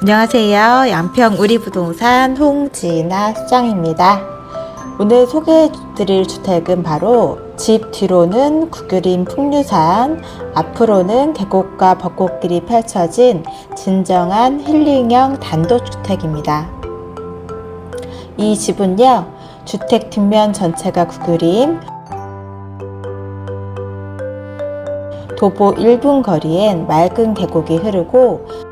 안녕하세요. 양평 우리부동산 홍지나 수장입니다. 오늘 소개해 드릴 주택은 바로 집 뒤로는 구규림 풍류산, 앞으로는 계곡과 벚꽃길이 펼쳐진 진정한 힐링형 단독주택입니다. 이 집은요, 주택 뒷면 전체가 구규림, 도보 1분 거리엔 맑은 계곡이 흐르고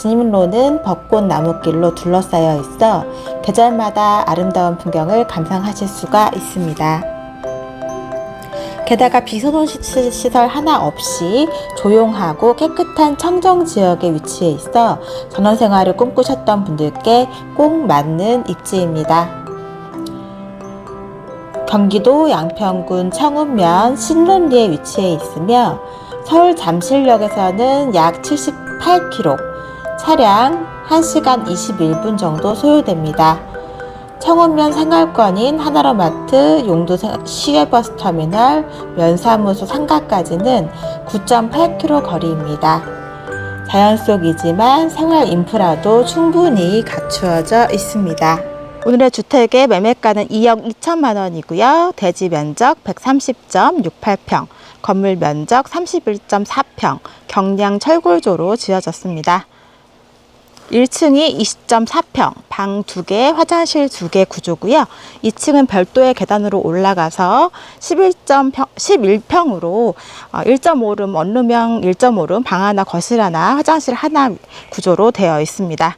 진입로는 벚꽃 나무길로 둘러싸여 있어 계절마다 아름다운 풍경을 감상하실 수가 있습니다. 게다가 시- 시설 하나 없이 조용하고 깨끗한 청정 지역에 위치해 있어 전원 생활을 꿈꾸셨던 분들께 꼭 맞는 입지입니다. 경기도 양평군 청운면 신론리에 위치해 있으며 서울 잠실역에서는 약 78km, 차량 1시간 21분 정도 소요됩니다. 청운면 생활권인 하나로마트, 생- 시외버스 터미널, 면사무소 상가까지는 9.8km 거리입니다. 자연 속이지만 생활 인프라도 충분히 갖추어져 있습니다. 오늘의 주택의 매매가는 2억 2천만 원이고요. 대지 면적 130.68평, 건물 면적 31.4평, 경량 철골조로 지어졌습니다. 1층이 20.4평, 방 2개, 화장실 2개 구조고요. 2층은 별도의 계단으로 올라가서 11.평, 11평으로 1.5룸 원룸형 1.5룸 방 하나, 거실 하나, 화장실 하나 구조로 되어 있습니다.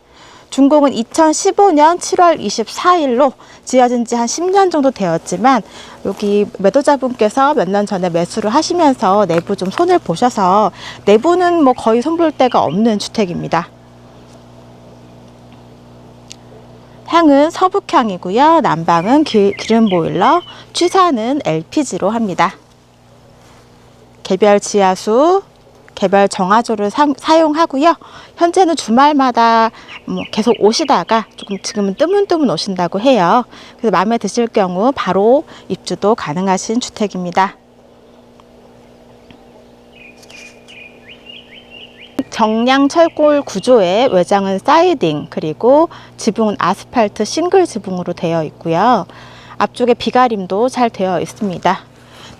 준공은 2015년 7월 24일로 지어진 지 한 10년 정도 되었지만 여기 매도자분께서 몇 년 전에 매수를 하시면서 내부 좀 손을 보셔서 내부는 뭐 거의 손볼 데가 없는 주택입니다. 향은 서북향이고요. 난방은 기, 기름 보일러, 취사는 LPG로 합니다. 개별 지하수, 개별 정화조를 사, 사용하고요. 현재는 주말마다 뭐 계속 오시다가 조금 지금은 뜨문뜨문 오신다고 해요. 그래서 마음에 드실 경우 바로 입주도 가능하신 주택입니다. 경량 철골 구조의 외장은 사이딩 그리고 지붕은 아스팔트 싱글 지붕으로 되어 있고요. 앞쪽에 비가림도 잘 되어 있습니다.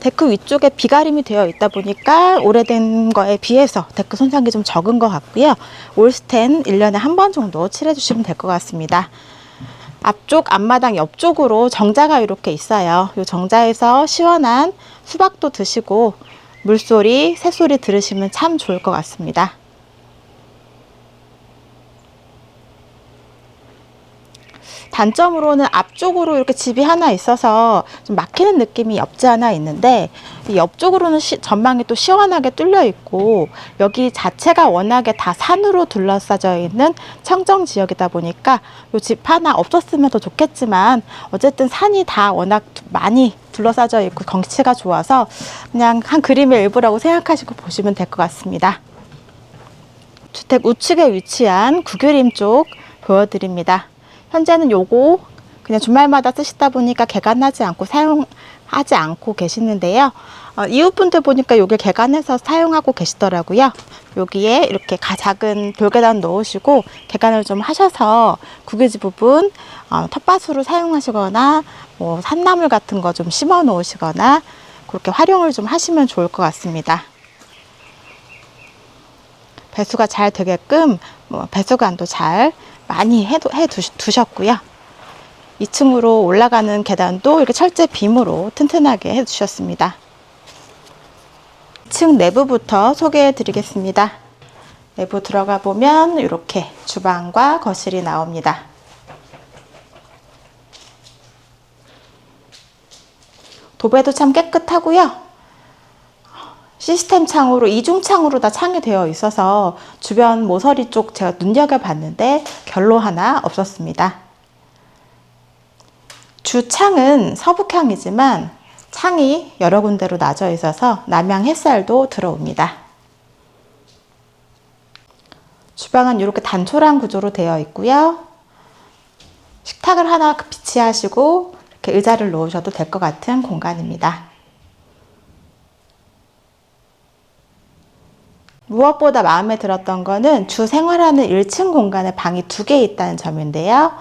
데크 위쪽에 비가림이 되어 있다 보니까 오래된 거에 비해서 데크 손상이 좀 적은 것 같고요. 올스텐 1년에 한 번 정도 칠해 주시면 될 것 같습니다. 앞쪽 앞마당 옆쪽으로 정자가 이렇게 있어요. 이 정자에서 시원한 수박도 드시고 물소리, 새소리 들으시면 참 좋을 것 같습니다. 단점으로는 앞쪽으로 이렇게 집이 하나 있어서 좀 막히는 느낌이 없지 않아 있는데 이 옆쪽으로는 시- 전망이 또 시원하게 뚫려 있고 여기 자체가 워낙에 다 산으로 둘러싸져 있는 청정 지역이다 보니까 이 집 하나 없었으면 더 좋겠지만 어쨌든 산이 다 워낙 두- 많이 둘러싸져 있고 경치가 좋아서 그냥 한 그림의 일부라고 생각하시고 보시면 될 것 같습니다. 주택 우측에 위치한 구규림 쪽 보여드립니다. 현재는 요거 그냥 주말마다 쓰시다 보니까 개간하지 않고 사용하지 않고 계시는데요. 어, 이웃분들 보니까 요게 개간해서 사용하고 계시더라고요. 여기에 이렇게 가 작은 돌계단 넣으시고 개간을 좀 하셔서 구기지 부분 어, 텃밭으로 사용하시거나 뭐 산나물 같은 거 좀 심어 놓으시거나 그렇게 활용을 좀 하시면 좋을 것 같습니다. 배수가 잘 되게끔 뭐 배수관도 잘 많이 해, 해 두셨고요. 2층으로 올라가는 계단도 이렇게 철제 빔으로 튼튼하게 해 주셨습니다. 2층 내부부터 소개해 드리겠습니다. 내부 들어가 보면 이렇게 주방과 거실이 나옵니다. 도배도 참 깨끗하고요. 시스템 창으로 이중 창으로 다 창이 되어 있어서 주변 모서리 쪽 제가 눈여겨 봤는데 결로 하나 없었습니다. 주창은 서북향이지만 창이 여러 군데로 나져 있어서 남향 햇살도 들어옵니다. 주방은 이렇게 단촐한 구조로 되어 있고요. 식탁을 하나 비치하시고 이렇게 의자를 놓으셔도 될 것 같은 공간입니다. 무엇보다 마음에 들었던 거는 주 생활하는 1층 공간에 방이 두 개 있다는 점인데요.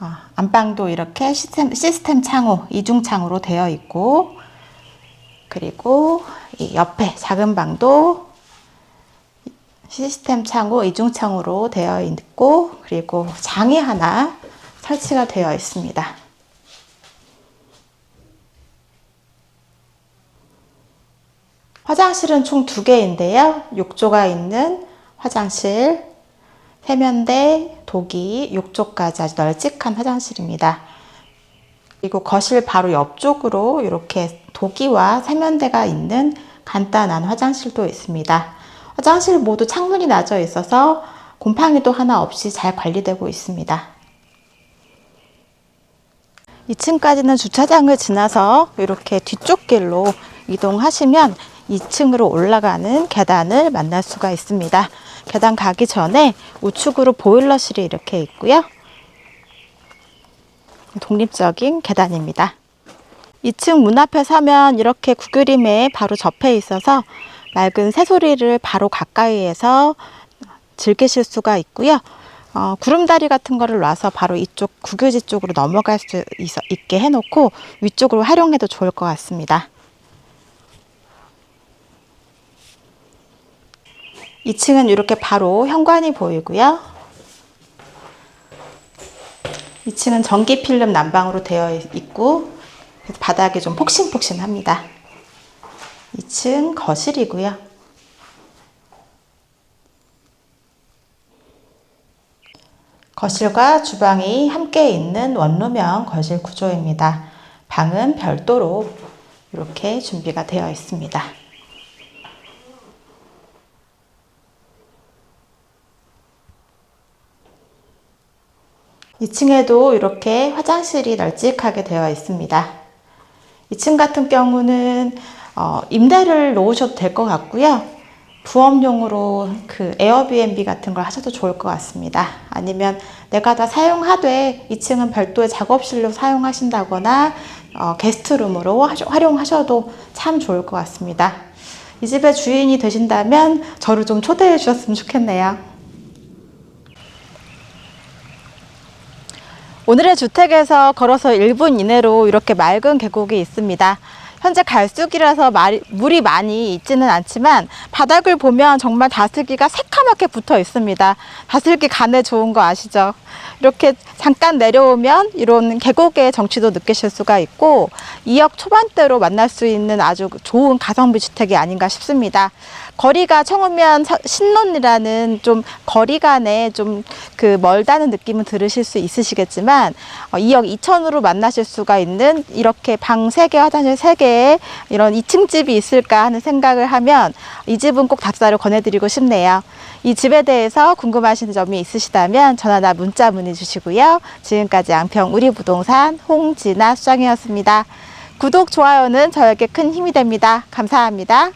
어, 안방도 이렇게 시스템, 시스템 창호, 이중 창호로 되어 있고, 그리고 이 옆에 작은 방도 시스템 창호, 이중 창호로 되어 있고, 그리고 장이 하나 설치가 되어 있습니다. 화장실은 총 두 개인데요. 욕조가 있는 화장실, 세면대, 도기, 욕조까지 아주 널찍한 화장실입니다. 그리고 거실 바로 옆쪽으로 이렇게 도기와 세면대가 있는 간단한 화장실도 있습니다. 화장실 모두 창문이 나져 있어서 곰팡이도 하나 없이 잘 관리되고 있습니다. 2층까지는 주차장을 지나서 이렇게 뒤쪽 길로 이동하시면 2층으로 올라가는 계단을 만날 수가 있습니다. 계단 가기 전에 우측으로 보일러실이 이렇게 있고요. 독립적인 계단입니다. 2층 문 앞에 서면 이렇게 구그림에 바로 접해 있어서 맑은 새소리를 바로 가까이에서 즐기실 수가 있고요. 어, 구름다리 같은 거를 놔서 바로 이쪽 구교지 쪽으로 넘어갈 수 있, 있게 해놓고 위쪽으로 활용해도 좋을 것 같습니다. 2층은 이렇게 바로 현관이 보이고요. 2층은 전기 필름 난방으로 되어 있고 바닥이 좀 폭신폭신합니다. 2층 거실이고요. 거실과 주방이 함께 있는 원룸형 거실 구조입니다. 방은 별도로 이렇게 준비가 되어 있습니다. 2층에도 이렇게 화장실이 널찍하게 되어 있습니다. 2층 같은 경우는 어, 임대를 놓으셔도 될 것 같고요. 부업용으로 그 에어비앤비 같은 걸 하셔도 좋을 것 같습니다. 아니면 내가 다 사용하되 2층은 별도의 작업실로 사용하신다거나 어, 게스트룸으로 하셔- 활용하셔도 참 좋을 것 같습니다. 이 집의 주인이 되신다면 저를 좀 초대해 주셨으면 좋겠네요. 오늘의 주택에서 걸어서 1분 이내로 이렇게 맑은 계곡이 있습니다. 현재 갈수기라서 말- 물이 많이 있지는 않지만 바닥을 보면 정말 다슬기가 새카맣게 붙어 있습니다. 다슬기 간에 좋은 거 아시죠? 이렇게 잠깐 내려오면 이런 계곡의 정취도 느끼실 수가 있고 2억 초반대로 만날 수 있는 아주 좋은 가성비 주택이 아닌가 싶습니다. 거리가 청우면 서- 신논이라는 좀 거리 간에 좀 그 멀다는 느낌은 들으실 수 있으시겠지만 어, 2억 2천으로 만나실 수가 있는 이렇게 방 3개, 화장실 3개 에 이런 2층 집이 있을까 하는 생각을 하면 이 집은 꼭 답사를 권해드리고 싶네요. 이 집에 대해서 궁금하신 점이 있으시다면 전화나 문자 문의 주시고요. 지금까지 양평 우리부동산 홍진아 수장이었습니다. 구독, 좋아요는 저에게 큰 힘이 됩니다. 감사합니다.